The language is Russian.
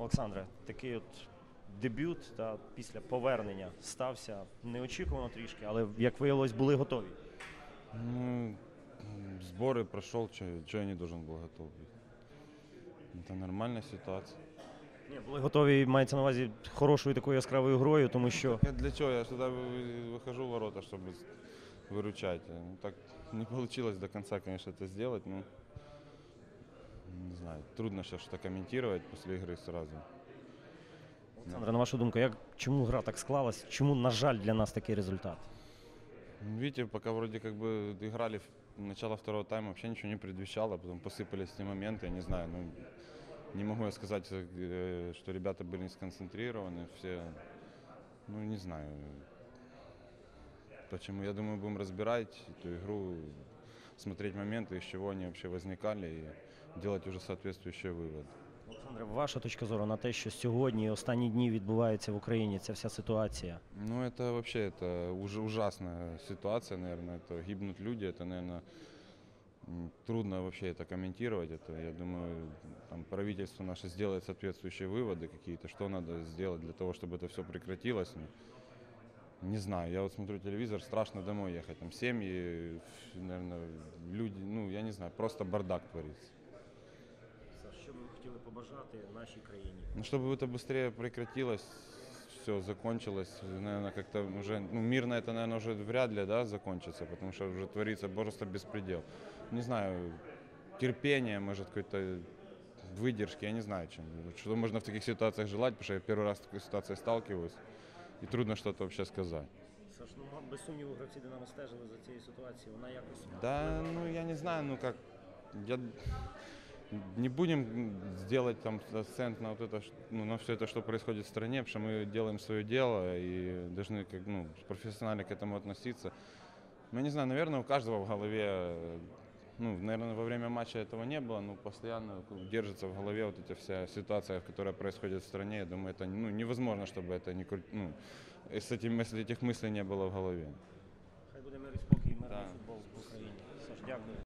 Олександре, такий от дебют та після повернення стався неочікувано трішки, але як виявилось, були готові. Ну, м, сборы прошел, что я не должен был готов быть. Это нормальная ситуация. Ні, були готові, мається на увазі хорошою такою яскравою грою, тому що Я для чего? Я сюда вы- выхожу в ворота, чтобы с- выручать. Ну, так не получилось до конца, конечно, это сделать. Ну, не знаю, трудно сейчас что-то комментировать после игры сразу. Олександре, на вашу думку, як чому гра так склалась? Чому, на жаль, для нас такий результат? Ну, Видите, пока вроде как бы играли в начало второго тайма, вообще ничего не предвещало, потом посыпались те моменты, я не знаю, ну, не могу я сказать, э, что ребята были не сконцентрированы, все, ну, не знаю, почему, я думаю, будем разбирать эту игру, смотреть моменты, из чего они вообще возникали, и делать уже соответствующие выводы. Олександре, ваша точка зору на те, що сьогодні і останні дні відбувається в Україні ця вся ситуація. Ну, это вообще это уже ужасная ситуация, наверное. Это гибнут люди, это, наверное, м, трудно вообще это комментировать. Это, я думаю, там, правительство наше сделает соответствующие выводы какие-то, что надо сделать для того, чтобы это все прекратилось. Ну, Не знаю, я вот смотрю телевизор, страшно домой ехать. Там семьи, наверное, люди, ну, я не знаю, просто бардак творится. Що ви хотіли побажати нашій країні? Ну, чтобы это быстрее прекратилось, все закончилось, наверное, как-то уже, ну, мирно это, наверное, уже вряд ли, да, закончится, потому что уже творится просто беспредел. Не знаю, терпение, может, какой-то выдержки, я не знаю, чем. Что можно в таких ситуациях желать, потому что я первый раз с такой ситуацией сталкиваюсь, и трудно что-то вообще сказать. Саш, ну без сумніву гравці Динамо стежили за цією ситуацією. Вона якось Да, ну я не знаю, ну как, я не будем делать там акцент на вот это, ш- ну, на все это, что происходит в стране, потому что мы делаем свое дело и должны как, ну, профессионально к этому относиться. Ну, я не знаю, наверное, у каждого в голове, э, ну, наверное, во время матча этого не было, но постоянно держится в голове вот эта вся ситуация, которая происходит в стране. Я думаю, это ну, невозможно, чтобы это не, кру- ну, с этим, если этих мыслей не было в голове. хай буде мир і спокій, мирний Да. футбол в Україні. Саш, дякую.